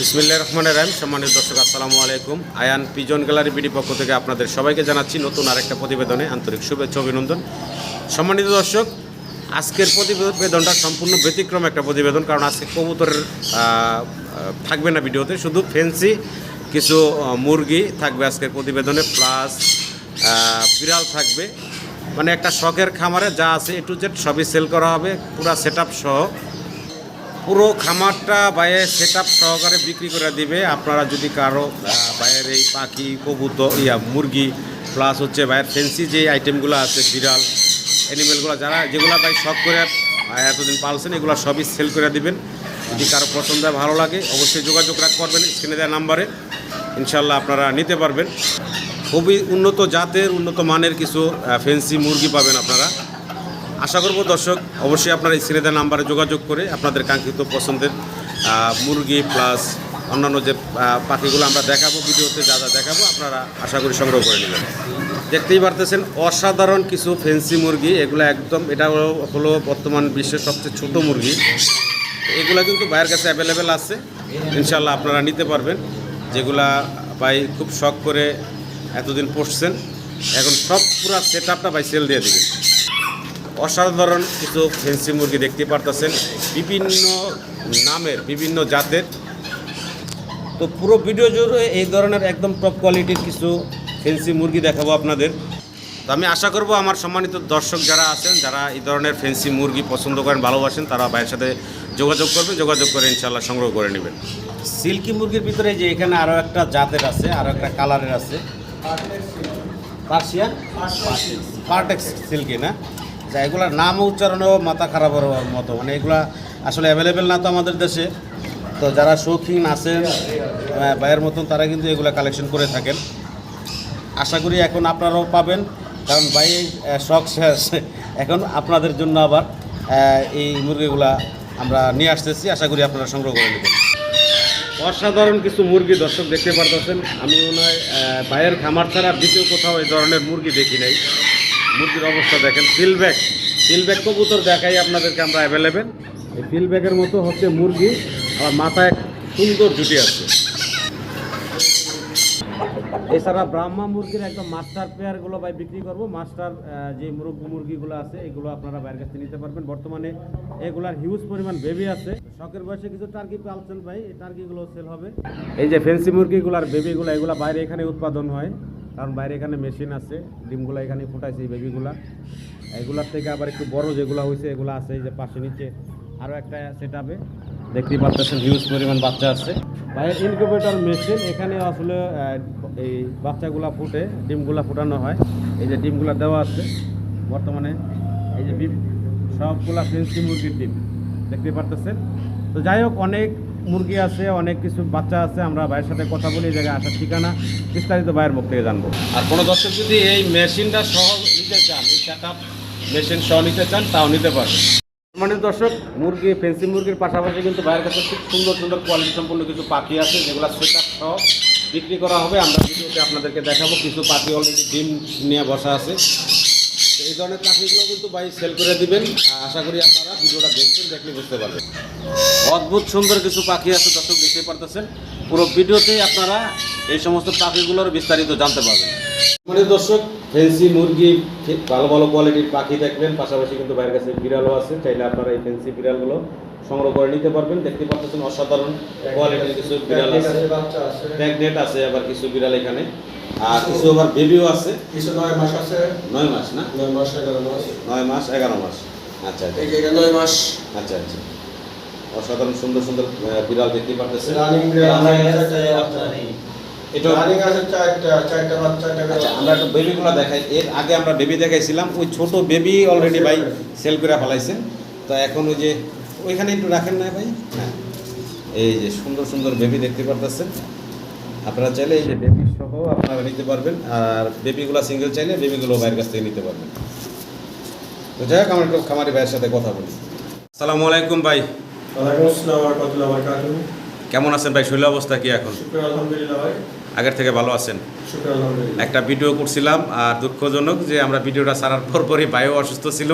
বিসমিল্লা রহমান রাহিম। সম্মানিত দর্শক, আসসালামু আলাইকুম। আয়ান পিজন গ্যালারি বিডি পক্ষ থেকে আপনাদের সবাইকে জানাচ্ছি নতুন আরেকটা প্রতিবেদনে আন্তরিক শুভেচ্ছা, অভিনন্দন। সম্মানিত দর্শক, আজকের প্রতিবেদনটা সম্পূর্ণ ব্যতিক্রম একটা প্রতিবেদন, কারণ আজকে কবুতরের থাকবে না ভিডিওতে, শুধু ফেন্সি, কিছু মুরগি থাকবে আজকের প্রতিবেদনে, প্লাস বিড়াল থাকবে। মানে একটা শখের খামারে যা আছে এ টু জেড সবই সেল করা হবে, পুরা সেট সহ। পুরো খামারটা বাইরে সেট সহকারে বিক্রি করে দিবে। আপনারা যদি কারও বাইরের এই পাখি, কবুতর, ইয়া, মুরগি প্লাস হচ্ছে বাইরের ফেন্সি যে আইটেমগুলো আছে, বিড়াল অ্যানিমেলগুলো যারা, যেগুলো ভাই শখ করে এতদিন পালছেন, এগুলো সবই সেল করে দিবেন। যদি কারও পছন্দ ভালো লাগে, অবশ্যই যোগাযোগ রাখ করবেন স্ক্রিনে দেওয়া নাম্বারে ইনশাল্লাহ আপনারা নিতে পারবেন। খুবই উন্নত জাতের, উন্নত মানের কিছু ফেন্সি মুরগি পাবেন আপনারা। আশা করব দর্শক, অবশ্যই আপনারা স্ক্রিনে নাম্বারে যোগাযোগ করে আপনাদের কাঙ্ক্ষিত পছন্দের মুরগি প্লাস অন্যান্য যে পাখিগুলো আমরা দেখাবো, ভিডিওতে যা যা দেখাবো, আপনারা আশা করি সংগ্রহ করে নেবেন। দেখতেই পারতেছেন, অসাধারণ কিছু ফেন্সি মুরগি, এগুলো একদম, এটা হলো- বর্তমান বিশ্বের সবচেয়ে ছোট মুরগি। এগুলো কিন্তু বাইরের কাছে অ্যাভেলেবেল আছে ইনশাল্লাহ আপনারা নিতে পারবেন। যেগুলা ভাই খুব শখ করে এতদিন পড়ছেন এখন সব পুরো সেট আপটা ভাই সেল দিয়ে দেবেন। অসাধারণ কিছু ফেন্সি মুরগি দেখতে পারতেছেন। বিভিন্ন নামের বিভিন্ন জাতের। তো পুরো ভিডিও জুড়ে এই ধরনের একদম টপ কোয়ালিটির কিছু ফেন্সি মুরগি দেখাবো আপনাদের। তো আমি আশা করব আমার সম্মানিত দর্শক যারা আছেন যারা এই ধরনের ফেন্সি মুরগি পছন্দ করেন ভালোবাসেন তারা ভাইয়ের সাথে যোগাযোগ করবেন যোগাযোগ করে ইনশাল্লাহ সংগ্রহ করে নেবেন। সিল্কি মুরগির ভিতরে যে এখানে আরও একটা জাতের আছে আরও একটা কালারের আছে। পার্সিয়ান। পার্টেক্স সিল্কি না? যা এগুলার নাম উচ্চারণেও মাথা খারাপ হওয়ার মতো। মানে এগুলা আসলে অ্যাভেলেবেল না তো আমাদের দেশে। তো যারা শৌখিন আছেন ভাইয়ের মতন তারা কিন্তু এগুলা কালেকশন করে থাকেন। আশা করি এখন আপনারাও পাবেন কারণ আহ, শখ শেষ এখন আপনাদের জন্য আবার এই মুরগিগুলা আমরা নিয়ে আসতেছি। আশা করি আপনারা সংগ্রহ করে নেবেন। অসাধারণ কিছু মুরগি দর্শক দেখতে পারতেছেন। আমি মনে হয় আহ, ভাইয়ের খামার ছাড়া দ্বিতীয় কোথাও এই ধরনের মুরগি দেখি নাই। মুরগির অবস্থা দেখেন ফিলব্যাক ফিলব্যাক কবুতর দেখাই আপনাদেরকে আমরা অ্যাভেলেবেল এই ফিলব্যাকের মতো হচ্ছে মুরগি আর মাথায় সুন্দর জুটি আছে। এছাড়া ব্রাহ্মা মুরগির একদম মাস্টার পেয়ারগুলো ভাই বিক্রি করব। মাস্টার যে মুরগি মুরগিগুলো আছে, এগুলো আপনারা বাইরের কাছে নিতে পারবেন। বর্তমানে এগুলার হিউজ পরিমাণ বেবি আছে। শখের বয়সে কিছু টার্কি পালছেন ভাই, এই টার্কিগুলো সেল হবে। এই যে ফেন্সি মুরগিগুলার বেবিগুলো এগুলো বাইরে এখানে উৎপাদন হয়। কারণ বাইরে এখানে মেশিন আছে, ডিমগুলো এখানে ফুটাইছে এই বেবিগুলা। এগুলার থেকে আবার একটু বড় যেগুলো হয়েছে এগুলো আছে এই যে পাশে নিচে। আরও একটা সেট আপে দেখতেই পাচ্ছেন হিউজ পরিমাণ বাচ্চা আছে। বাইরের ইনকিউবেটর মেশিন এখানে আসলে এই বাচ্চাগুলা ফুটে, ডিমগুলা ফুটানো হয়। এই যে ডিমগুলা দেওয়া আছে, বর্তমানে এই যে সবগুলা ফেন্সি মুরগির ডিম। দেখতে পারতেছেন? তো যাই হোক, অনেক মুরগি আছে অনেক কিছু বাচ্চা আছে আমরা ভাইয়ের সাথে কথা বলি এই জায়গায় আসার ঠিকানা বিস্তারিত ভাইয়ের মুখ থেকে জানব। আর কোনো দর্শক যদি এই মেশিনটা সহ নিতে চান এই সেট মেশিন সহ নিতে চান তাও নিতে পারবেন মানে দর্শক মুরগি ফেন্সি মুরগির পাশাপাশি কিন্তু বাইরের কাছে খুব সুন্দর সুন্দর কোয়ালিটি সম্পন্ন কিছু পাখি আছে যেগুলো সেট সহ বিক্রি করা হবে। আমরা ভিডিওতে আপনাদেরকে দেখাবো কিছু পাখি অলরেডি ডিম নিয়ে বসা আছে। এই ধরনের পাখিগুলো কিন্তু ভাই সেল করে দিবেন। আশা করি আপনারা ভিডিওটা দেখবেন দেখলে বুঝতে পারবেন। অদ্ভুত সুন্দর কিছু পাখি আছে দর্শক দেখতে পারতেছেন। পুরো ভিডিওতেই আপনারা এই সমস্ত পাখিগুলোর বিস্তারিত জানতে পারবেন। মানে দর্শক ফেন্সি মুরগি ভালো ভালো কোয়ালিটির পাখি দেখবেন পাশাপাশি কিন্তু বাইরের কাছে বিড়ালও আছে। চাইলে আপনারা এই ফেন্সি বিড়ালগুলো সংগ্রহ করে নিতে পারবেন। দেখতে পাচ্ছেন অসাধারণ কোয়ালিটির কিছু বিড়াল আছে। প্যাগনেট আছে আবার কিছু বিড়াল এখানে। আর কিছু আবার বেবিও আছে। কিছু নয় মাস আছে। নয় মাস না? নয় মাস এগারো মাস। নয় মাস এগারো মাস। আচ্ছা আচ্ছা। নয় মাস। আচ্ছা আচ্ছা। অসাধারণ সুন্দর সুন্দর বিড়াল দেখতে পারতেছেন। রানিং এটা রানিং আছে চারটা চারটা বাচ্চা আচ্ছা আমরা একটু বেবিগুলো দেখাই। এর আগে আমরা বেবি দেখাইছিলাম। ওই ছোট বেবি অলরেডি ভাই সেল করে ফেলাইছেন তো এখন ওই যে ওইখানে একটু রাখেন না ভাই? হ্যাঁ। এই যে সুন্দর সুন্দর বেবি দেখতে পারতেছেন। আপনারা চাইলে এই যে বেবি সহ আপনারা নিতে পারবেন। আর বেবিগুলো সিঙ্গেল চাইলে বেবিগুলো ভাইয়ের কাছ থেকে নিতে পারবেন। তো যাই হোক আমরা খামারি ভাইয়ের সাথে কথা বলি। আসসালামু আলাইকুম ভাই। কেমন আছেন ভাই? শৈল অবস্থা কি এখন? শুকর আলহামদুলিল্লাহ ভাই। আগের থেকে ভালো আছেন? একটা ভিডিও করছিলাম আর দুঃখজনক যে আমরা ভিডিওটা সারার পর পরই ভাইও অসুস্থ ছিল।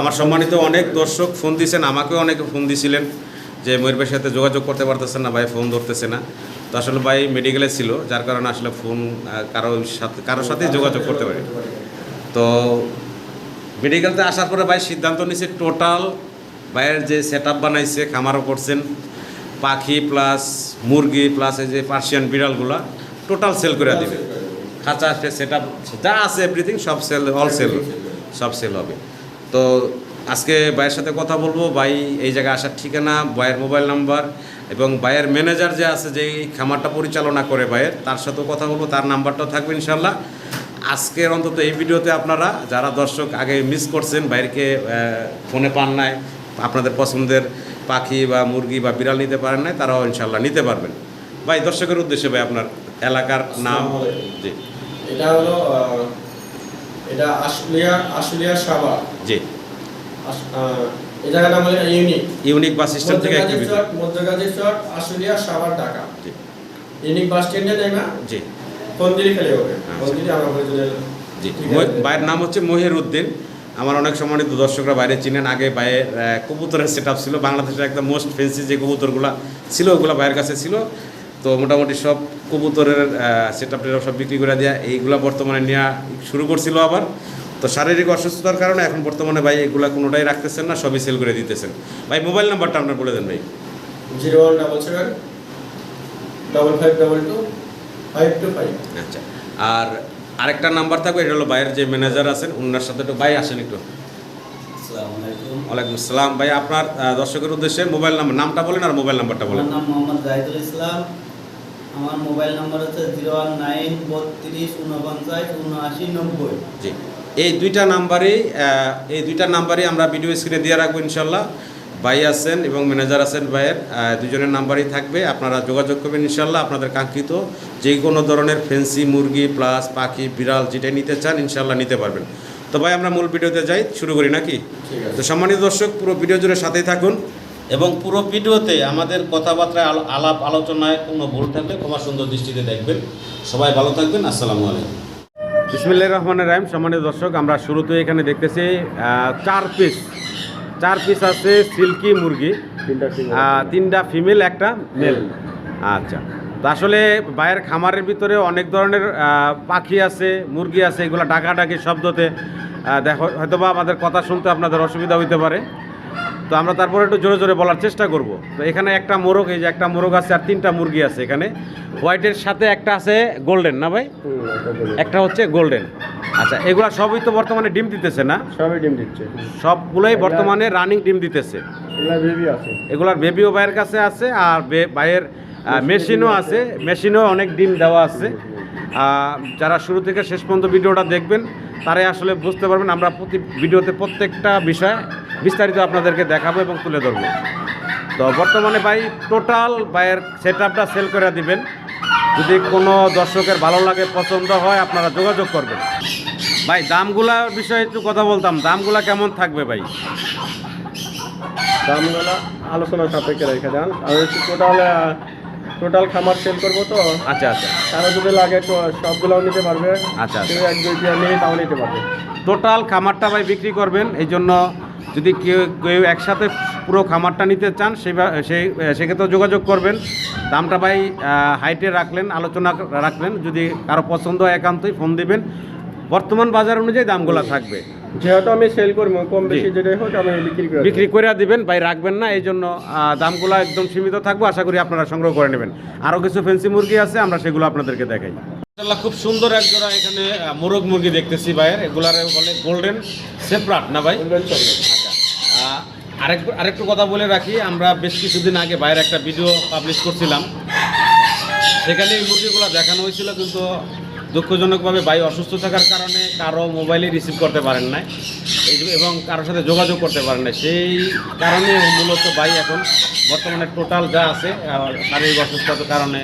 আমার সম্মানিত অনেক দর্শক ফোন দিয়েছেন আমাকেও অনেকে ফোন দিয়েছিলেন যে ময়ূর ভাইয়ের সাথে যোগাযোগ করতে পারতেছে না ভাই ফোন ধরতেছে না। তো আসলে ভাই মেডিকেলে ছিল, যার কারণে আসলে ফোন কারও সাথে কারোর সাথেই যোগাযোগ করতে পারি তো মেডিকেলতে আসার পরে ভাই সিদ্ধান্ত নিছে টোটাল ভাইয়ের যে সেট আপ বানাইছে, খামারও করছেন, পাখি প্লাস মুরগি প্লাস এই যে পার্সিয়ান বিড়ালগুলা টোটাল সেল করে দিবে। খাঁচা সেট আপ যা আছে এভরিথিং সব সেল অল সেল সব সেল হবে। তো আজকে ভাইয়ের সাথে কথা বলব। ভাই এই জায়গায় আসার ঠিকানা ভাইয়ের মোবাইল নাম্বার এবং ভাইয়ের ম্যানেজার যে আছে যে খামারটা পরিচালনা করে ভাইয়ের তার সাথেও কথা বলব তার নাম্বারটাও থাকবে ইনশাল্লাহ আজকের অন্তত এই ভিডিওতে আপনারা যারা দর্শক আগে মিস করছেন বাইরকে ফোনে পান নাই আপনাদের পছন্দের পাখি বা মুরগি বা বিড়াল নিতে পারেন নাই তারাও ইনশাল্লাহ নিতে পারবেন। ভাই দর্শকের উদ্দেশ্যে ভাই আপনার এলাকার নাম। জি। এটা হলো এটা আশুলিয়া আশুলিয়া সাবা জি। এই জায়গাটা আমাদের ইউনিক। ইউনিক বাস স্ট্যান্ড থেকে একটু মধ্যগাজী। চক আশুলিয়া সাবার ঢাকা। জি। ইউনিক বাস স্ট্যান্ডে নেই না? জি। কন্দিরি খেলে হবে? আচ্ছা। কন্দিরি আমরা বলে এলাম। জি? ভাইয়ের নাম হচ্ছে মহির উদ্দিন। আমার অনেক সম্মানিত দর্শকরা বাইরে চিনেন। আগে আহ, কবুতরের সেট ছিল। বাংলাদেশের একদম মোস্ট ফেন্সি যে কবুতরগুলো ছিল ওগুলো ভাইয়ের কাছে ছিল। তো মোটামুটি সব কবুতরের সেট আপ সব বিক্রি করে দেওয়া এইগুলা বর্তমানে নেওয়া শুরু করছিল আবার। তো শারীরিক অসুস্থতার কারণে এখন বর্তমানে ভাই এগুলা কোনোটাই রাখতেছেন না সবই সেল করে দিতেছেন। ভাই মোবাইল নাম্বারটা আপনার বলে দেন ভাই। Zero one double seven double five double two five two five. আচ্ছা আর আরেকটা নাম্বার থাকবে এটা হলো ভাইয়ের যে ম্যানেজার আছেন ওনার সাথে একটু ভাই আসেন একটু। আলাইকুম। ওয়ালাইকুম আসসালাম। ভাই আপনার দর্শকের উদ্দেশ্যে মোবাইল নাম্বার নামটা বলেন আর মোবাইল নাম্বারটা বলেন। আমার নাম মোহাম্মদ জাহিদুল ইসলাম। আমার মোবাইল নাম্বার হচ্ছে জিরো ওয়ান নাইন বত্রিশ উনপঞ্চাশ উনআশি নব্বই। জি। এই দুইটা নাম্বারই এই দুইটা নাম্বারই আমরা ভিডিও স্ক্রিনে দিয়ে রাখব ইনশাল্লাহ। ভাই আছেন এবং ম্যানেজার আছেন ভাইয়ের দুজনের নাম্বারই থাকবে। আপনারা যোগাযোগ করবেন ইনশাল্লাহ। আপনাদের কাঙ্ক্ষিত যে কোনো ধরনের ফেন্সি মুরগি প্লাস পাখি বিড়াল যেটাই নিতে চান ইনশাল্লাহ নিতে পারবেন। তো ভাই আমরা মূল ভিডিওতে যাই শুরু করি নাকি? ঠিক আছে। তো সম্মানিত দর্শক পুরো ভিডিও জুড়ে সাথেই থাকুন। এবং পুরো ভিডিওতে আমাদের কথাবার্তায় আলাপ আলোচনায় কোনো ভুল থাকলে ক্ষমা সুন্দর দৃষ্টিতে দেখবেন। সবাই ভালো থাকবেন। আসসালামু আলাইকুম। বিসমিল্লাহির রহমানির রহিম। সম্মানিত দর্শক আমরা শুরুতে এখানে দেখতেছি চার পিস চার পিস আছে সিল্কি মুরগি। তিনটা ফিমেল একটা মেল আচ্ছা। তো আসলে বাইরের খামারের ভিতরে অনেক ধরনের পাখি আছে মুরগি আছে এগুলো ডাকাডাকি শব্দতে দেখো হয়তোবা আমাদের কথা শুনতে আপনাদের অসুবিধা হইতে পারে। তো আমরা তারপরে একটু জোরে জোরে বলার চেষ্টা করব। তো এখানে একটা মোরগ এই যে একটা মোরগ আছে আর তিনটা মুরগি আছে এখানে। হোয়াইটের সাথে একটা আছে গোল্ডেন না ভাই? একটা হচ্ছে গোল্ডেন আচ্ছা এগুলা সবই তো বর্তমানে ডিম দিতেছে না? সবই ডিম দিচ্ছে। সবগুলোই বর্তমানে রানিং ডিম দিতেছে। এগুলা এগুলার বেবিও ভাইয়ের কাছে আছে আর ভাইয়ের মেশিনও আছে। মেশিনও অনেক ডিম দেওয়া আছে। যারা শুরু থেকে শেষ পর্যন্ত ভিডিওটা দেখবেন তারাই আসলে বুঝতে পারবেন আমরা প্রতি ভিডিওতে প্রত্যেকটা বিষয় বিস্তারিত আপনাদেরকে দেখাবো এবং তুলে ধরবো। তো বর্তমানে ভাই টোটাল ভাইয়ের সেট আপটা সেল করে দিবেন। যদি কোনো দর্শকের ভালো লাগে পছন্দ হয় আপনারা যোগাযোগ করবেন। ভাই দামগুলার বিষয়ে একটু কথা বলতাম। দামগুলা কেমন থাকবে ভাই? দামগুলা আলোচনার সাপেক্ষে রেখে দেন। আর হচ্ছে টোটাল টোটাল খামার সেল করব তো। আচ্ছা আচ্ছা। কারও যদি লাগে তো সবগুলোও নিতে পারবে। আচ্ছা, কেউ এক দুই নিয়ে তাও নিতে পারবে। টোটাল খামারটা ভাই বিক্রি করবেন। এই জন্য যদি কেউ কেউ একসাথে পুরো খামারটা নিতে চান সেবা- সেই সেক্ষেত্রে যোগাযোগ করবেন। দামটা ভাই হাইটে রাখলেন আলোচনা রাখলেন। যদি কারও পছন্দ হয় একান্তই ফোন দিবেন। বর্তমান বাজার অনুযায়ী দামগুলো থাকবে। যেহেতু আমি সেল করব কম বেশি যেটাই হোক আমি বিক্রি করে বিক্রি করে দিবেন। ভাই রাখবেন না এই জন্য দামগুলো একদম সীমিত থাকবে। আশা করি আপনারা সংগ্রহ করে নেবেন। আরও কিছু ফেন্সি মুরগি আছে আমরা সেগুলো আপনাদেরকে দেখাই। খুব সুন্দর এক জোড়া এখানে মোরগ মুরগি দেখতেছি ভাইয়ের। এগুলার বলে গোল্ডেন সেপারাট না ভাই? আরেক আরেকটু কথা বলে রাখি, আমরা বেশ কিছুদিন আগে বাইরে একটা ভিডিও পাবলিশ করছিলাম। সেখানে এই মুরগিগুলো দেখানো হয়েছিল, কিন্তু দুঃখজনকভাবে ভাই অসুস্থ থাকার কারণে কারও মোবাইলে রিসিভ করতে পারেন এই- এবং কারোর সাথে যোগাযোগ করতে পারেন না সেই কারণে মূলত ভাই এখন বর্তমানে টোটাল যা আছে শারীরিক অসুস্থতার কারণে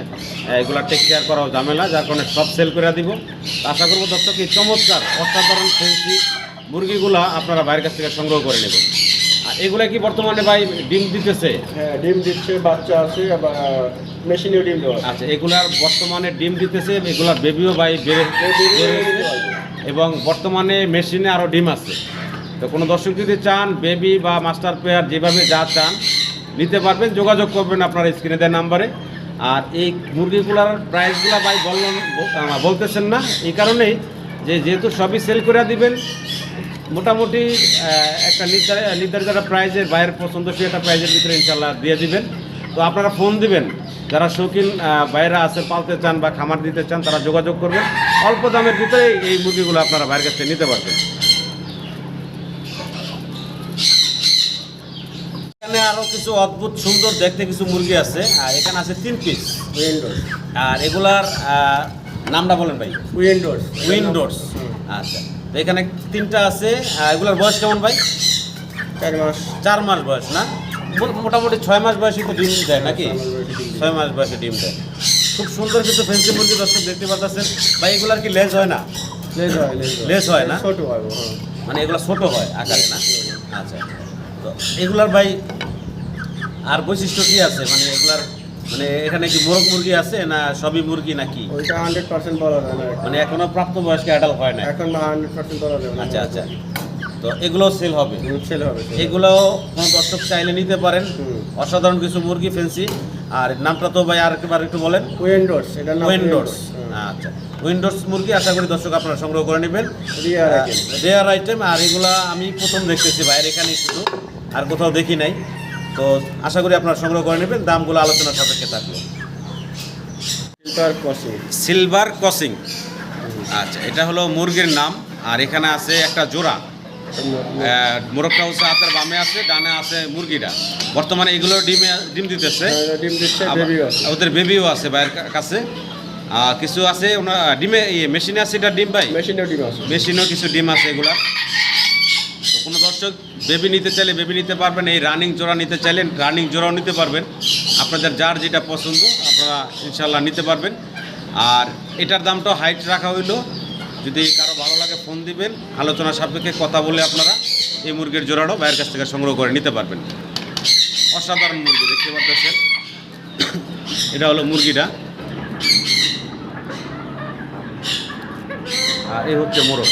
এগুলা টেক কেয়ার করাও ঝামেলা, যার কারণে সব সেল করে দিব। আশা করব দর্শক, এই চমৎকার অসাধারণ ফেন্সি মুরগিগুলা আপনারা বাইরের কাছ থেকে সংগ্রহ করে নেবেন। এগুলা কি বর্তমানে ভাই ডিম দিতেছে? হ্যাঁ ডিম দিচ্ছে বাচ্চা আছে আবার মেশিনেও ডিম দেওয়া আছে। আচ্ছা এগুলার বর্তমানে ডিম দিতেছে এগুলার বেবিও ভাই বেড়ে বেড়ে এবং বর্তমানে মেশিনে আরও ডিম আছে। তো কোনো দর্শক যদি চান বেবি বা মাস্টার পেয়ার যেভাবে যা চান নিতে পারবেন যোগাযোগ করবেন আপনার স্ক্রিনে দেওয়া নাম্বারে। আর এই মুরগিগুলার প্রাইসগুলো ভাই বললেন বলতেছেন না এই কারণেই যে যেহেতু সবই সেল করে দিবেন মোটামুটি একটা নির্ধারিত একটা প্রাইজের বাইরের পছন্দসই একটা প্রাইজের ভিতরে ইনশাল্লাহ দিয়ে দিবেন। তো আপনারা ফোন দিবেন। যারা শৌখিন বাইরে আছে পালতে চান বা খামার দিতে চান তারা যোগাযোগ করবেন। অল্প দামের ভিতরে এই মুরগিগুলো আপনারা বাইরের কাছ থেকে নিতে পারবেন। এখানে আরও কিছু অদ্ভুত সুন্দর দেখতে কিছু মুরগি আছে আর এখানে আছে তিন পিস উইন্ডোজ আর এগুলার নামটা বলেন ভাই। উইন্ডোজ উইন্ডোর্স আচ্ছা। তো এখানে তিনটা আছে। আহ, এগুলার বয়স কেমন ভাই? চার মাস। চার মাস বয়স না? মোটামুটি ছয় মাস বয়সে তো ডিম দেয় নাকি? ছয় মাস বয়সে ডিম দেয়। খুব সুন্দর কিছু ফেন্সি মুরগি দর্শক দেখতে পাচ্ছেন ভাই এগুলার কি লেজ হয় না? লেজ হয় লেজ হয়। না? ছোট হয় হ্যাঁ। মানে এগুলো ছোট হয় আকারে না? আচ্ছা। তো এগুলার ভাই আর বৈশিষ্ট্য কি আছে? মানে এগুলার মানে এখানে কি মোরগ মুরগি আছে না সবই মুরগি নাকি? ওইটা হান্ড্রেড পার্সেন্ট বলা যায় না। মানে এখনও প্রাপ্ত বয়স্ক অ্যাডাল্ট হয় না এখন হান্ড্রেড পার্সেন্ট বলা যাবে আচ্ছা আচ্ছা। তো এগুলো সেল হবে? ছেল হবে এগুলো কোনো দর্শক চাইলে নিতে পারেন। অসাধারণ কিছু মুরগি ফেন্সি আর নামটা তো ভাই আর একবার একটু বলেন। উইন্ডোজ এটা নাম উইন্ডোর্স হ্যাঁ। আচ্ছা। উইন্ডোর্স মুরগি আশা করি দর্শক আপনারা সংগ্রহ করে নেবেন। রেয়ার আইটেম আর এগুলা আমি প্রথম দেখতেছি বাইরে এখানেই শুধু। আর কোথাও দেখি নাই। তো আশা করি আপনারা সংগ্রহ করে নেবেন। দামগুলো আলোচনার সাপেক্ষে থাকবে সিলভার ক্রসিং আচ্ছা এটা হলো মুরগির নাম আর এখানে আছে একটা জোড়া। মোরগটা হচ্ছে হাতের বামে আছে ডানে আছে মুরগিটা। বর্তমানে এগুলো ডিমে ডিম দিতেছে। ডিম দিচ্ছে আবার ওদের বেবিও আছে বাইরের কাছে। কিছু আছে ওনার ডিমে ইয়ে মেশিনে আছে এটা ডিম ভাই? মেশিনেও ডিম আছে। মেশিনেও কিছু ডিম আছে এগুলা। তো কোনো দর্শক বেবি নিতে চাইলে বেবি নিতে পারবেন, এই রানিং জোড়া নিতে চাইলে রানিং জোড়াও নিতে পারবেন। আপনাদের যার যেটা পছন্দ, আপনারা ইনশাল্লাহ নিতে পারবেন। আর এটার দামটা হাইট রাখা হইল, যদি কারও ভালো লাগে ফোন দিবেন, আলোচনা সাপেক্ষে কথা বলে আপনারা এই মুরগির জোড়াটাও বাইরের কাছ থেকে সংগ্রহ করে নিতে পারবেন। অসাধারণ মুরগি, দেখতে পাচ্ছেন। এটা হলো মুরগিটা। আর এই হচ্ছে মোরগ।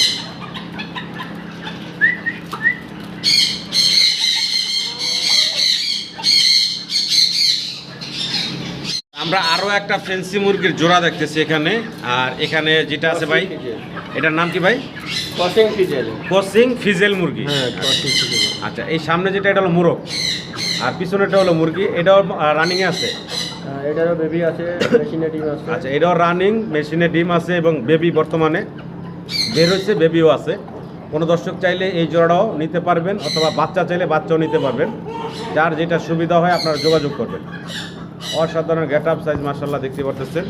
আমরা আরও একটা ফেন্সি মুরগির জোড়া দেখতেছি এখানে। আর এখানে যেটা আছে ভাই এটার নাম কি ভাই? কসিং ফিজেল কসিং ফিজেল মুরগি। হ্যাঁ আচ্ছা এই সামনে যেটা এটা হলো মোরগ। আর পিছনেটা হলো মুরগি। এটাও রানিং এ আছে? এটারও বেবি আছে মেশিনে ডিম আছে। আচ্ছা এটাও রানিং মেশিনে ডিম আছে এবং বেবি বর্তমানে। বের হচ্ছে বেবিও আছে। কোনো দর্শক চাইলে এই জোড়াটাও নিতে পারবেন অথবা বাচ্চা চাইলে বাচ্চাও নিতে পারবেন। যার যেটা সুবিধা হয় আপনারা যোগাযোগ করবেন। অসাধারণ গেট আপ সাইজ মার্শাল্লাহ দেখতে পারতেছেন।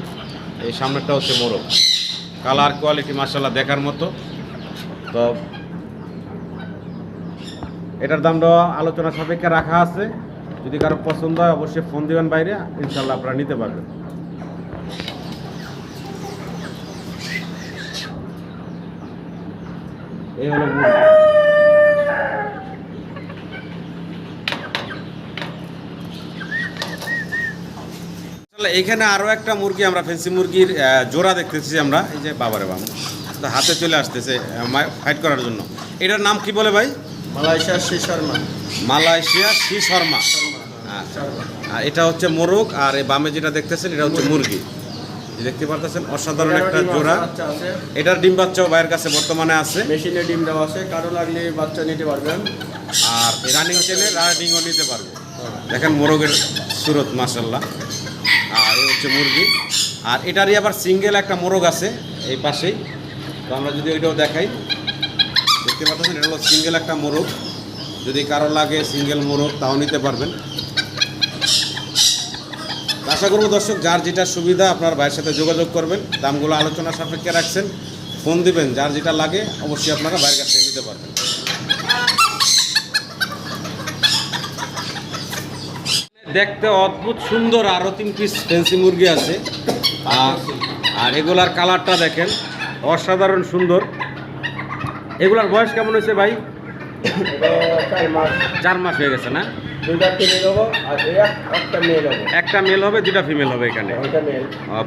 এই সামনেরটা হচ্ছে মোরগ। কালার কোয়ালিটি মার্শাল্লাহ দেখার মতো। তো এটার দামটা আলোচনা সাপেক্ষে রাখা আছে। যদি কারও পছন্দ হয়, অবশ্যই ফোন দিবেন বাইরে। ইনশাল্লাহ আপনারা নিতে পারবেন। এই হলো এইখানে আরও একটা মুরগি আমরা ফেন্সি মুরগির জোড়া দেখতেছি আমরা। এই যে বাবারে বাম হাতে চলে আসতেছে ফাইট করার জন্য। এটার নাম কি বলে ভাই? মালয়েশিয়া শ্রী শর্মা। মালয়েশিয়া শ্রী শর্মা। আচ্ছা। আর এটা হচ্ছে মোরগ আর এই বামে যেটা দেখতেছেন এটা হচ্ছে মুরগি। দেখতে পারতেছেন? অসাধারণ একটা জোড়া। এটার ডিম বাচ্চাও বাইরের কাছে বর্তমানে আছে। মেশিনে ডিম দেওয়া আছে কারও লাগলে বাচ্চা নিতে পারবেন। আর রানিং চেলে রানিংও নিতে পারবে। দেখেন মোরগের সুরত মাসাল্লাহ আর এই হচ্ছে মুরগি। আর এটারই আবার সিঙ্গেল একটা মোরগ আছে এই পাশেই। তো আমরা যদি ওইটাও দেখাই। দেখতে পাচ্ছেন, এটা হলো সিঙ্গেল একটা মোরগ। যদি কারও লাগে সিঙ্গেল মোরগ, তাও নিতে পারবেন। আশা করব দর্শক, যার যেটা সুবিধা, আপনার ভাইয়ের সাথে যোগাযোগ করবেন। দামগুলো আলোচনা সাপেক্ষে রাখছেন। ফোন দিবেন, যার যেটা লাগে, অবশ্যই আপনারা বাইরের কাছ থেকে নিতে পারবেন। দেখতে অদ্ভুত সুন্দর আরও তিন পিস ফেন্সি মুরগি আছে। আর আর এগুলার কালারটা দেখেন, অসাধারণ সুন্দর। এগুলার বয়স কেমন হয়েছে ভাই? চার মাস হয়ে গেছে না? একটা মেল হবে দুটা ফিমেল হবে এখানে।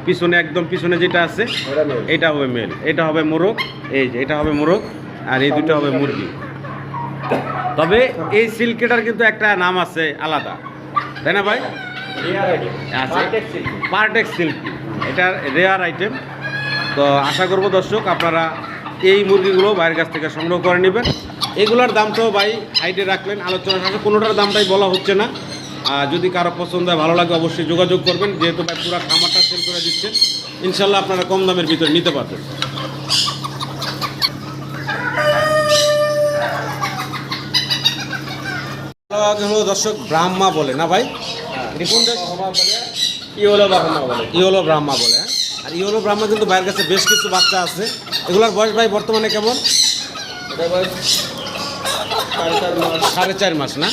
পিছনে একদম পিছনে যেটা আছে, এটা হবে মেল এটা হবে মোরগ, এই যে, এটা হবে মোরগ, আর এই দুটো হবে মুরগি। তবে এই সিল্কেটার কিন্তু একটা নাম আছে আলাদা। তাই না ভাই? আচ্ছা পার্টেক্স সিল্ক এটা রেয়ার আইটেম তো আশা করব দর্শক আপনারা এই মুরগিগুলো বাইরের কাছ থেকে সংগ্রহ করে নেবেন। এগুলোর দামটাও ভাই হাইটে রাখলেন আলোচনা সাথে কোনোটার দামটাই বলা হচ্ছে না। আর যদি কারও পছন্দ হয় ভালো লাগে অবশ্যই যোগাযোগ করবেন। যেহেতু ভাই পুরো খামারটা সেল করে দিচ্ছেন ইনশাল্লাহ আপনারা কম দামের ভিতরে নিতে পারবেন। হলো দর্শক ব্রাহ্মা বলে না ভাই? এটি কোন দেশ ইওলো বাহামা বলে। ইওলো ব্রাহ্মা বলে হ্যাঁ? আর ইওলো ব্রাহ্মা কিন্তু বাইরের কাছে বেশ কিছু বাচ্চা আছে। এগুলোর বয়স ভাই বর্তমানে কেমন? সাড়ে চার মাস। না?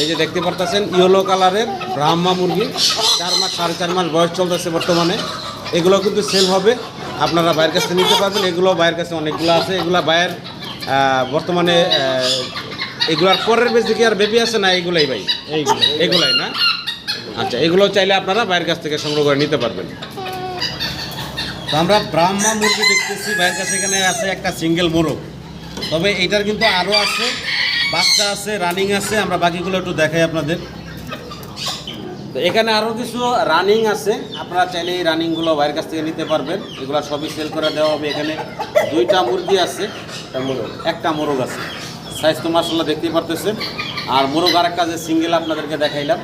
এই যে দেখতে পারতেছেন ইয়েলো কালারের ব্রাহ্মা মুরগি। চার মাস সাড়ে চার মাস বয়স চলতেছে বর্তমানে। এগুলো কিন্তু সেল হবে। আপনারা বাইরের কাছে নিতে পারবেন। এগুলো বাইরের কাছে অনেকগুলো আছে। এগুলো বাইরের বর্তমানে এগুলার পরের বেশি কি আর বেবি আছে না এইগুলাই ভাই? এইগুলো এগুলাই না? আচ্ছা এগুলো চাইলে আপনারা বাইরের কাছ থেকে সংগ্রহ করে নিতে পারবেন। তো আমরা ব্রাহ্মা মুরগি দেখতেছি বাইরের কাছে এখানে আছে একটা সিঙ্গেল মোরগ। তবে এটার কিন্তু আরও আছে বাচ্চা আছে রানিং আছে আমরা বাকিগুলো একটু দেখাই আপনাদের। তো এখানে আরও কিছু রানিং আছে আপনারা চাইলে এই রানিংগুলো বাইরের কাছ থেকে নিতে পারবেন। এগুলো সবই সেল করে দেওয়া হবে এখানে। দুইটা মুরগি আছে একটা মোরগ আছে। সাইজ তো মার্শাল্লাহ দেখতেই পারতেছেন। আর মোরগ আরেকটা যে সিঙ্গেল আপনাদেরকে দেখাইলাম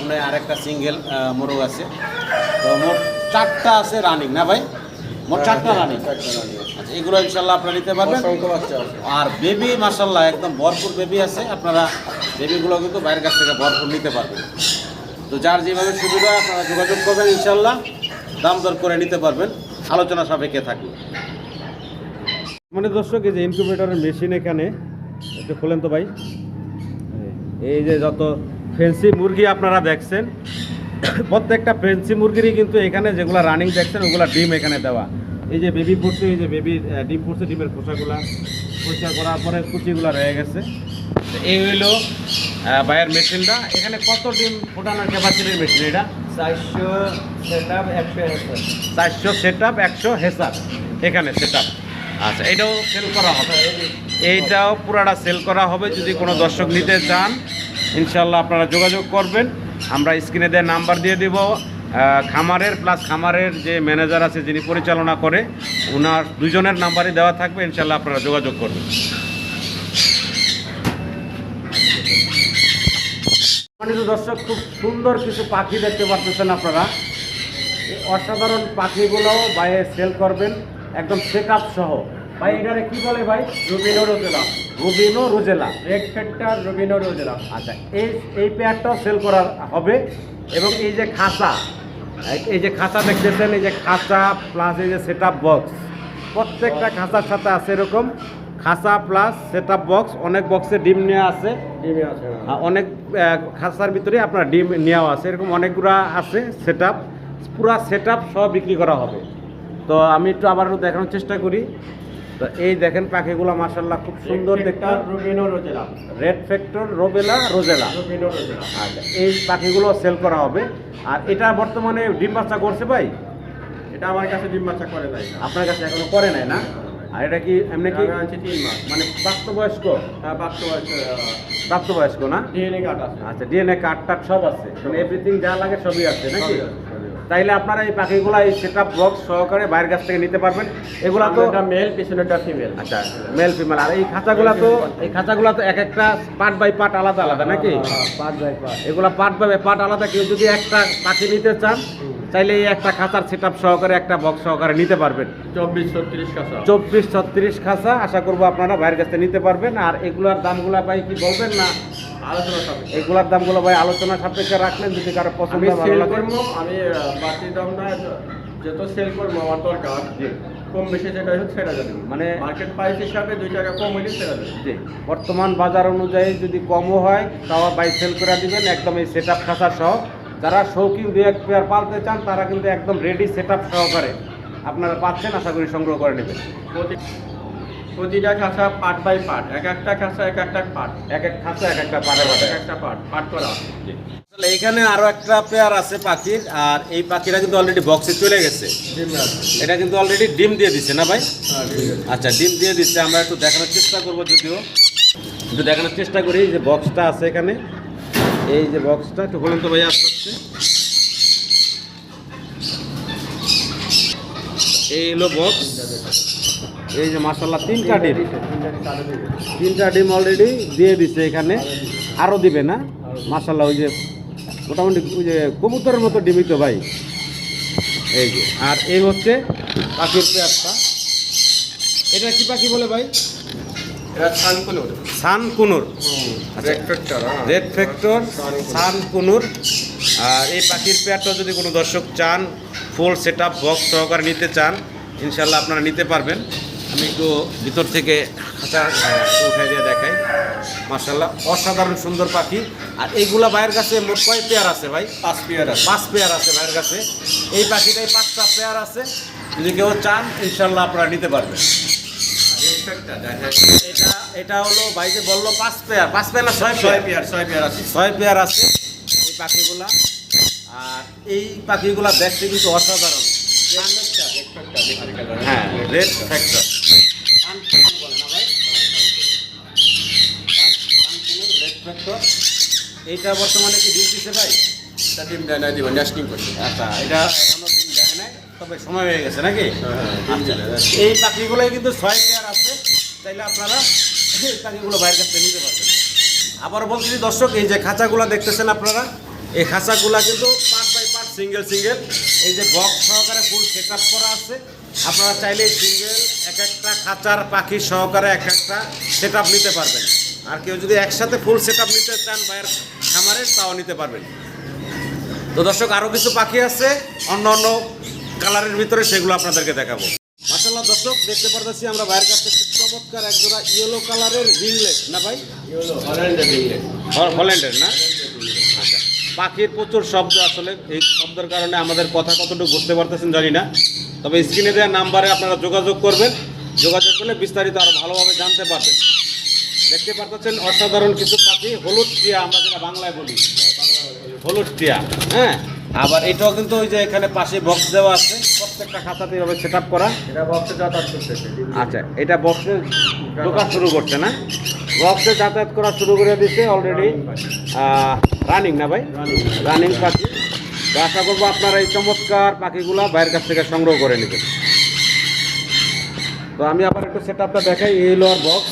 মানে আরেকটা সিঙ্গেল মোরগ আছে। তো মোট চারটা আছে রানিং না ভাই? মোট চারটা রানিং। আচ্ছা এগুলো ইনশাল্লাহ আপনারা নিতে পারবেন। অসংখ্য বাচ্চা আছে। আর বেবি মাসাল্লাহ একদম ভরপুর বেবি আছে। আপনারা বেবিগুলো কিন্তু বাইরের কাছ থেকে ভরপুর নিতে পারবেন। তো যার যেভাবে সুবিধা আপনারা যোগাযোগ করবেন ইনশাল্লাহ দাম দর করে নিতে পারবেন। আলোচনা সাপেক্ষে থাকবে। মানে দর্শক এই যে ইনকিউবেটরের মেশিন এখানে একটু খোলেন তো ভাই। এই যে যত ফেন্সি মুরগি আপনারা দেখছেন প্রত্যেকটা ফেন্সি মুরগিরই কিন্তু এখানে যেগুলো রানিং দেখছেন ওগুলো ডিম এখানে দেওয়া। এই যে বেবি পড়ছে এই যে বেবি ডিম পড়ছে ডিমের খোসাগুলা। পরিষ্কার করার পরে কুচিগুলো রয়ে গেছে। এই হইল বাইরের মেশিনটা। এখানে কত ডিম ফোটানোর ক্যাপাসিটির মেশিন এটা? চারশো সেট আপ একশো একশো চারশো সেট আপ একশো হেসার এখানে সেট আপ আচ্ছা। এটাও সেল করা হবে। এইটাও পুরাটা সেল করা হবে। যদি কোনো দর্শক নিতে চান ইনশাল্লাহ আপনারা যোগাযোগ করবেন। আমরা স্ক্রিনে দেওয়া নাম্বার দিয়ে দিব। খামারের প্লাস খামারের যে ম্যানেজার আছে, যিনি পরিচালনা করে ওনার দুজনের নাম্বারই দেওয়া থাকবে। ইনশাল্লাহ আপনারা যোগাযোগ করবেন। দর্শক, খুব সুন্দর কিছু পাখি দেখতে পারতেছেন আপনারা। অসাধারণ পাখিগুলো বাইরে সেল করবেন। একদম সেট আপ সহ। ভাই এটারে কি বলে ভাই? Rubino rosella. Rubino rosella. Red factor rubino rosella. আচ্ছা এই এই পেয়ারটাও সেল করা হবে। এবং এই যে খাঁচা এই- যে খাঁচা দেখতেছেন এই যে খাঁচা প্লাস এই যে সেট আপ বক্স প্রত্যেকটা খাঁচার সাথে আছে এরকম। খাঁচা প্লাস সেট আপ বক্স অনেক বক্সে ডিম নেওয়া আছে। ডিমে আছে অনেক আহ, খাঁচার ভিতরে আপনার ডিম নেওয়া আছে। এরকম অনেকগুলো আছে সেট আপ পুরা সেট আপ সব বিক্রি করা হবে। তো আমি একটু আবার দেখানোর চেষ্টা করি। তো এই দেখেন পাখিগুলো মাসাল্লাহ খুব সুন্দর দেখতে। রেড ফ্যাক্টর রোবেলা রোজেলা আচ্ছা এই পাখিগুলো সেল করা হবে। আর এটা বর্তমানে ডিম বাচ্চা করছে ভাই? এটা আমার কাছে ডিম বাচ্চা করে নাই। আপনার কাছে এখনও করে নাই না? আর এটা কি এমনি কি? মানে প্রাপ্তবয়স্ক? হ্যাঁ বাচ্চা প্রাপ্তবয়স্ক না? ডিএনএ কার্ড আছে। আচ্ছা ডিএনএ কার্ড টার্ড সব আছে। মানে এভরিথিং যা লাগে সবই আছে নাকি? তাইলে আপনারা এই পাখিগুলো এই সেট বক্স সহকারে বাইরের কাছ থেকে নিতে পারবেন। এগুলা তো মেল পিছনেটা ফিমেল আচ্ছা মেল ফিমেল আর এই খাঁচাগুলা তো এই খাঁচাগুলা তো এক একটা পার্ট বাই পার্ট আলাদা আলাদা নাকি? পার্ট বাই পার্ট এগুলো পার্ট বাই পার্ট আলাদা। কেউ যদি একটা পাখি নিতে চান চাইলে এই একটা খাঁচার সেট আপ সহকারে একটা বক্স সহকারে নিতে পারবেন। চব্বিশ ছত্রিশ কাঁচা চব্বিশ ছত্রিশ খাঁচা আশা করব আপনারা বাইরের কাছ নিতে পারবেন। আর এগুলার দামগুলা ভাই কি বলবেন না? আলোচনা হবে এগুলার দামগুলো ভাই আলোচনা সাপেক্ষে রাখলেন যদি কারও পছন্দ আমি ভালো লাগে। আমি বাকি দামটা যত সেল করব আমার দরকার। কম বেশি যেটা হচ্ছে সেটা যাবে মানে- মার্কেট প্রাইস হিসাবে দুই টাকা কম হইলে সেটা যাবে জি। বর্তমান বাজার অনুযায়ী যদি কমও হয় তাও বাই সেল করে দিবেন একদম এই সেট আপ খাঁচা সহ। যারা শৌখিন দু এক পেয়ার পালতে চান তারা কিন্তু একদম রেডি সেট আপ সহকারে আপনারা পাচ্ছেন আশা করি সংগ্রহ করে নেবেন। প্রতি- প্রতিটা খাঁচা পার্ট বাই পার্ট এক একটা খাঁচা এক একটা পার্ট এক এক খাঁচা এক একটা পারে পারে এক একটা পার্ট পার্ট করা এখানে আরও একটা পেয়ার আছে পাখির আর এই পাখিটা কিন্তু অলরেডি বক্সে চলে গেছে। এটা কিন্তু অলরেডি ডিম দিয়ে দিচ্ছে না ভাই? হ্যাঁ। আচ্ছা ডিম দিয়ে দিচ্ছে আমরা একটু দেখানোর চেষ্টা করব যদিও। একটু দেখানোর চেষ্টা করি যে বক্সটা আছে এখানে। এই যে বক্সটা একটু বলুন তো ভাই, আস্তে এই হলো বক্স এই যে মাসাল্লাহ তিনটা ডিম। তিনটা ডিম অলরেডি দিয়ে দিচ্ছে এখানে। আরও দিবে না? মাসাল্লাহ ওই যে মোটামুটি ওই যে কবুতরের মতো ডিমই তো ভাই। এই যে, আর এই হচ্ছে পাখির পেয়ারটা। এটা কি পাখি বলে ভাই? এটা sun conure sun conure red factor red factor sun conure আর এই পাখির পেয়ারটা যদি কোনো দর্শক চান ফুল সেট আপ বক্স সহকারে নিতে চান ইনশাল্লাহ আপনারা নিতে পারবেন। আমি একটু ভিতর থেকে খাঁচা উঠে দিয়ে দেখাই। মার্শাল্লাহ অসাধারণ সুন্দর পাখি। আর এইগুলা ভাইয়ের কাছে মোট কয় পেয়ার আছে ভাই? পাঁচ পেয়ার আছে। পাঁচ পেয়ার আছে ভাইয়ের কাছে। এই পাখিটাই পাঁচটা পেয়ার আছে। যদি কেউ চান ইনশাল্লাহ আপনারা নিতে পারবেন। এটা এটা হলো ভাই যে বলল পাঁচ পেয়ার পাঁচ পেয়ার না ছয় ছয় পেয়ার ছয় পেয়ার আছে। ছয় পেয়ার আছে। এই পাখিগুলা আর এই পাখিগুলা দেখতে কিন্তু অসাধারণ। হ্যাঁ রেড ফ্যাক্টর বলে না ভাই রেড ফ্যাক্টর এইটা বর্তমানে কি ডিম দিছে ভাই? এটা ডিম দেয় না দিব নেস্টিং করছে। আচ্ছা এটা এখনও ডিম দেয় নাই তবে সময় হয়ে গেছে নাকি? ডিম দিলে এই পাখিগুলোই কিন্তু ছয় আছে আপনারা বাইরের কাছ থেকে নিতে পারবেন। আবার বলছি দর্শক, এই যে খাঁচাগুলো দেখতেছেন আপনারা, এই খাঁচাগুলো কিন্তু part by part single single এই যে বক্স সহকারে ফুল সেট করা আছে। আপনারা চাইলে সিঙ্গেল এক একটা খাঁচার পাখি সহকারে এক একটা সেট নিতে পারবেন। আর কেউ যদি একসাথে ফুল সেট নিতে চান বাইরের খামারে, তাও নিতে পারবেন। তো দর্শক আরও কিছু পাখি আছে, অন্য অন্য কালারের ভিতরে সেগুলো আপনাদেরকে দেখাবো। মাসাল্লাহ দর্শক, দেখতে পারতেছি আমরা বাইরের কাছে খুব চমৎকার একজোড়া ইয়েলো কালারের রিংলেট না ভাই? হল্যান্ডের না? আচ্ছা। পাখির প্রচুর শব্দ আসলে এই শব্দের কারণে আমাদের কথা কতটুকু বুঝতে পারতেছেন জানি না। তবে স্ক্রিনে দেওয়া নাম্বারে আপনারা যোগাযোগ করবেন। যোগাযোগ করলে বিস্তারিত আরও ভালোভাবে জানতে পারবেন। দেখতে পারতেছেন অসাধারণ কিছু পাখি হলুদ টিয়া আমরা যেটা বাংলায় বলি। হলুদ টিয়া হ্যাঁ? আবার এটাও কিন্তু ওই যে এখানে পাশে বক্স দেওয়া আছে। প্রত্যেকটা খাতাতে এভাবে সেট আপ করা। এটা বক্সে যাতায়াত করতেছে আচ্ছা এটা বক্সে ঢোকা শুরু করছে না? বক্সে যাতায়াত করা শুরু করে দিচ্ছে অলরেডি রানিং না ভাই? রানিং পাখি তো আশা করব আপনারা এই চমৎকার পাখিগুলো বাইরের কাছ থেকে সংগ্রহ করে নেবেন। তো আমি আবার একটু সেট আপটা দেখাই এই হলো আর বক্স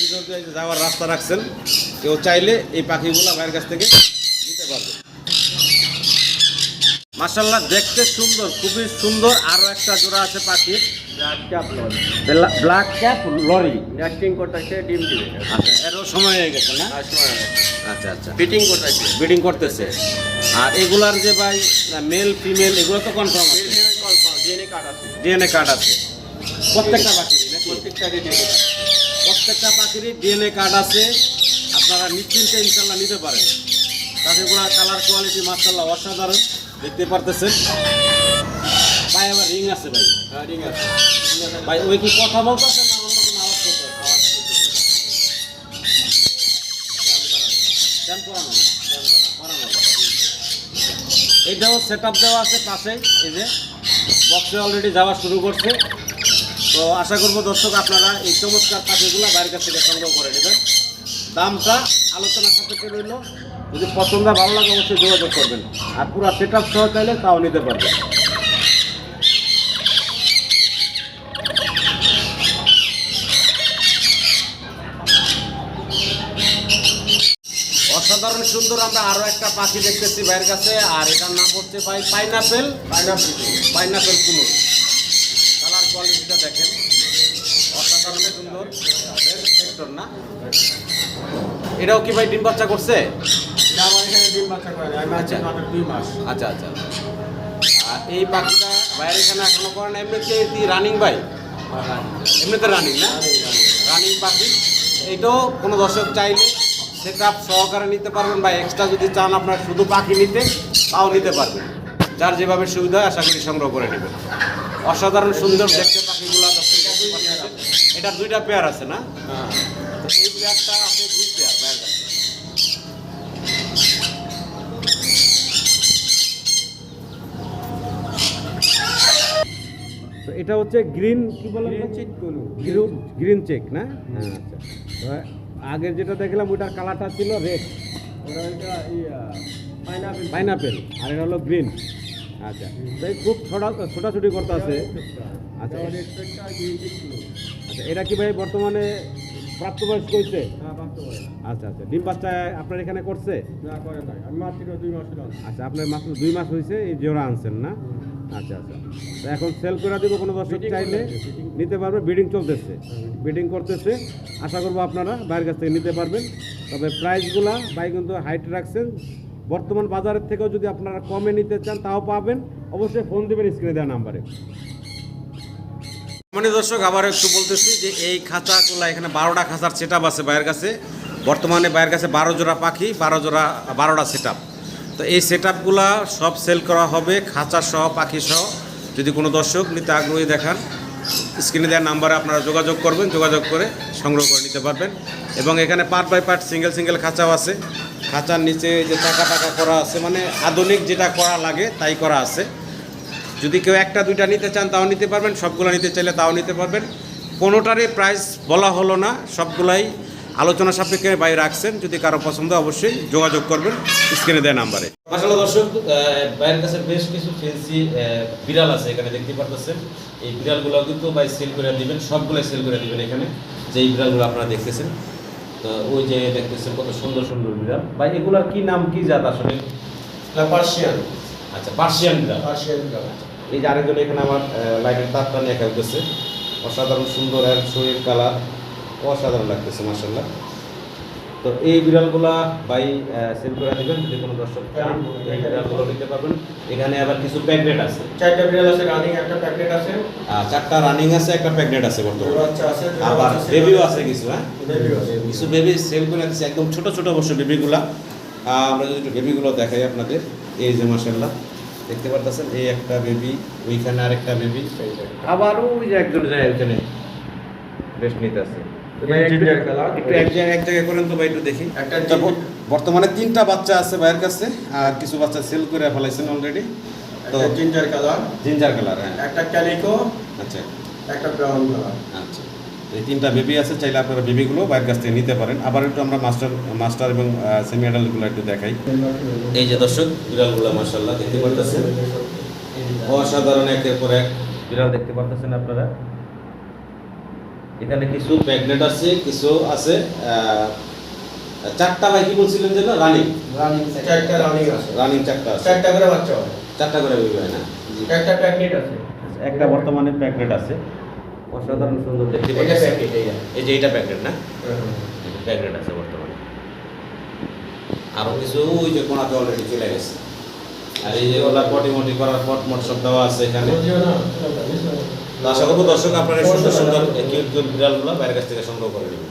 ভিতর যাওয়ার রাস্তা রাখছেন কেউ চাইলে এই পাখিগুলো বাইরের কাছ থেকে নিতে পারবে। মার্শাল্লাহ দেখতে সুন্দর খুবই সুন্দর। আরও একটা জোড়া আছে পাখির। ব্ল্যাক ক্যাপ লরি নেস্টিং করতেছে ডিম দিবে। আচ্ছা এরও সময় হয়ে গেছে না? আচ্ছা আচ্ছা। ফিটিং করতেছে। ব্রিডিং করতেছে। আর এগুলার যে ভাই মেল ফিমেল এগুলো তো কনফার্ম আছে? ডিএনএ কার্ড আছে। ডিএনএ কার্ড আছে। প্রত্যেকটা পাখিরই নাকি? প্রত্যেকটা ডিএনএ প্রত্যেকটা পাখিরই ডিএনএ কার্ড আছে। আপনারা নিশ্চিন্তে ইনশাল্লাহ নিতে পারেন। পাখিগুলার কালার কোয়ালিটি মার্শাল্লাহ অসাধারণ। দেখতে পারতেছেন? ভাই আবার রিং আছে ভাই। হ্যাঁ রিং আছে। ভাই ওই কি কথা বলতেছে অন্য কোনো আওয়াজ না। এইটাও সেট আপ দেওয়া আছে পাশে এই যে। বক্সে অলরেডি যাওয়া শুরু করছে। তো আশা করব দর্শক আপনারা এই চমৎকার পাখিগুলো বাইরের কাছ থেকে সংগ্রহ করে নেবেন। দামটা আলোচনা সাপেক্ষে রইল। যদি পছন্দ ভালো লাগে, অবশ্যই যোগাযোগ করবেন। আর পুরো সেট আপ সহ চাইলে তাও নিতে পারবেন। অসাধারণ সুন্দর আমরা আরও একটা পাখি দেখতেছি ভাইয়ের কাছে, আর এটার নাম হচ্ছে ভাই পাইনাপেল। পাইনাপল পাইনাপেল কুলো কালার কোয়ালিটিটা দেখেন অসাধারণ সুন্দর রেড সেক্টর না এটাও কি ভাই ডিম বাচ্চা করছে? এটা আমার এখানে ডিম বাচ্চা করে আমি আছি আচ্ছা। মাত্র দুই মাস। আচ্ছা আচ্ছা। আর এই পাখিটা বাইরে এখানে এখনও করেন এমনিতে রানিং ভাই? এমনিতে রানিং না? রানিং পাখি। এটাও কোনো দর্শক চাইলে সেট আপ সহকারে নিতে পারবেন বা এক্সট্রা যদি চান আপনার শুধু পাখি নিতে তাও নিতে পারবেন। যার যেভাবে সুবিধা হয় আশা করি সংগ্রহ করে নেবেন। অসাধারণ সুন্দর দেখতে পাখিগুলো। এটা দুইটা পেয়ার আছে না? হ্যাঁ। এই দুই কাছে এটা হচ্ছে গ্রিন কি বলে গ্রিন গ্রিন চেক না? হ্যাঁ আচ্ছা। তো আগের যেটা দেখলাম ওটার কালারটা ছিল রেড পাইনাপেল আর এটা হলো গ্রিন। আচ্ছা। তাই খুব ছোটা ছোটাছুটি করতে আছে। আচ্ছা। আচ্ছা এটা কি ভাই বর্তমানে প্রাপ্তবয়স্ক হয়েছে? আচ্ছা আচ্ছা। ডিম পাঁচটা আপনার এখানে করছে? আচ্ছা আপনার মাত্র দুই মাস হয়েছে এই জোড়া আনছেন না? আচ্ছা আচ্ছা। তো এখন সেল করে দিব কোনো দর্শক চাইলে নিতে পারবে বিডিং চলতেছে। বিডিং করতেছে। আশা করব আপনারা বাইরের কাছ থেকে নিতে পারবেন। তবে প্রাইসগুলা ভাই কিন্তু হাইট রাখছেন। বর্তমান বাজারের থেকেও যদি আপনারা কমে নিতে চান তাও পাবেন। অবশ্যই ফোন দেবেন স্ক্রিনে দেওয়া নাম্বারে মানে দর্শক, আবার একটু বলতেছি যে এই খাঁচাগুলা এখানে বারোটা খাঁচার সেট আছে বাইরের কাছে। বর্তমানে বাইরের কাছে বারো জোড়া পাখি, বারো জোড়া, বারোটা সেট তো এই সেট সব সেল করা হবে খাঁচা সহ, পাখি সহ। যদি কোনো দর্শক নিতে আগ্রহী দেখান স্ক্রিনে দেওয়ার নাম্বারে আপনারা যোগাযোগ করবেন, যোগাযোগ করে সংগ্রহ করে নিতে পারবেন। এবং এখানে part by part single single খাঁচাও আছে। খাঁচার নিচে যে টাকা টাকা করা আছে মানে আধুনিক যেটা করা লাগে, তাই করা আছে। যদি কেউ একটা দুইটা নিতে চান তাও নিতে পারবেন। সবগুলো নিতে চাইলে তাও নিতে পারবেন। কোনোটারই প্রাইস বলা হলো না সবগুলাই আলোচনা সাপেক্ষে বাইরে রাখছেন। যদি কারও পছন্দ অবশ্যই যোগাযোগ করবেন স্ক্রিনে দেয় নাম্বারে। মাসাল্লাহ দর্শক বাইরের কাছে বেশ কিছু ফেন্সি বিড়াল আছে এখানে দেখতে পারতেছেন। এই বিড়ালগুলো কিন্তু ভাই সেল করে দিবেন সবগুলোই সেল করে দিবেন এখানে যে এই বিড়ালগুলো আপনারা দেখতেছেন। তো ওই যে দেখতেছেন কত সুন্দর সুন্দর বিড়াল। ভাই এগুলার কি নাম কি জাত আসলে? পার্সিয়ান আচ্ছা পার্সিয়ান বিড়াল। পার্সিয়ান এই যে আরেকজন এখানে আমার লাইটের তারটা নিয়ে খেলতেছে অসাধারণ সুন্দর আর শরীর কালার অসাধারণ লাগতেছে মাসাল্লাহ তো এই বিড়ালগুলা ভাই সেল করে দেবেন যদি কোনো দর্শক চান এই বিড়ালগুলো নিতে পারবেন। এখানে আবার কিছু প্যাকেট আছে। চারটা বিড়াল আছে রানিং একটা প্যাকেট আছে। আর চারটা রানিং আছে একটা প্যাকেট আছে বর্তমানে। বাচ্চা আছে আবার বেবিও আছে। কিছু হ্যাঁ? বেবিও আছে কিছু বেবি সেল করে দিচ্ছে একদম ছোট ছোট অবশ্য বেবিগুলা আমরা যদি একটু বেবিগুলো দেখাই আপনাদের। এই যে মাসাল্লাহ দেখতে পারতেছেন এই একটা বেবি ওইখানে আরেকটা বেবি আবার ওই যে একজন যায় ওখানে রেস্ট নিতে আছে। তো ভাই এই একটু- ginger color। একটু এক জায়গায় এক জায়গায় করেন তো ভাই একটু দেখি। একটা তো ginger- বর্তমানে তিনটা বাচ্চা আছে ভাইয়ের কাছে আর কিছু বাচ্চা সেল করে ফেলাইছেন অলরেডি তো জিঞ্জার কালার জিঞ্জার কালার হ্যাঁ। একটা ক্যালিকো আচ্ছা। একটা ব্রাউন কালার আচ্ছা। এই তিনটা বেবি আছে চাইলে আপনারা বেবিগুলো বাইরের কাছ থেকে নিতে পারেন। আবার একটু আমরা মাস্টার মাস্টার এবং সেমি অ্যাডাল্টগুলো একটু দেখাই। এই যে দর্শক বিড়ালগুলো মার্শাল্লাহ দেখতে পারতেছেন। অসাধারণ একের পর এক। বিড়াল দেখতে পারতেছেন আপনারা? এখানে কিছু প্যাগনেট আছে কিছু আছে আহ, চারটা ভাই কি বলছিলেন যে না রানিং চারটা। রানিং আছে। রানিং চারটা আছে। চারটা করে বাচ্চা হবে। চারটা করে বেবি হয় না? একটা প্যাকেট আছে। একটা বর্তমানে প্যাকেট আছে। অসাধারণ সুন্দর দেখতে এই যে। প্যাকেট না? প্যাকেট আছে বর্তমানে। আরও কিছু? ওই যে কোনাতে অলরেডি চলে গেছে। আর এই যে ওলা পটি মটি করার পট মট সব দেওয়া আছে এখানে। আশা করব দর্শক আপনারা সুন্দর সুন্দর কিউট কিউট বিড়ালগুলো বাইরের কাছ থেকে সংগ্রহ করে নেবেন।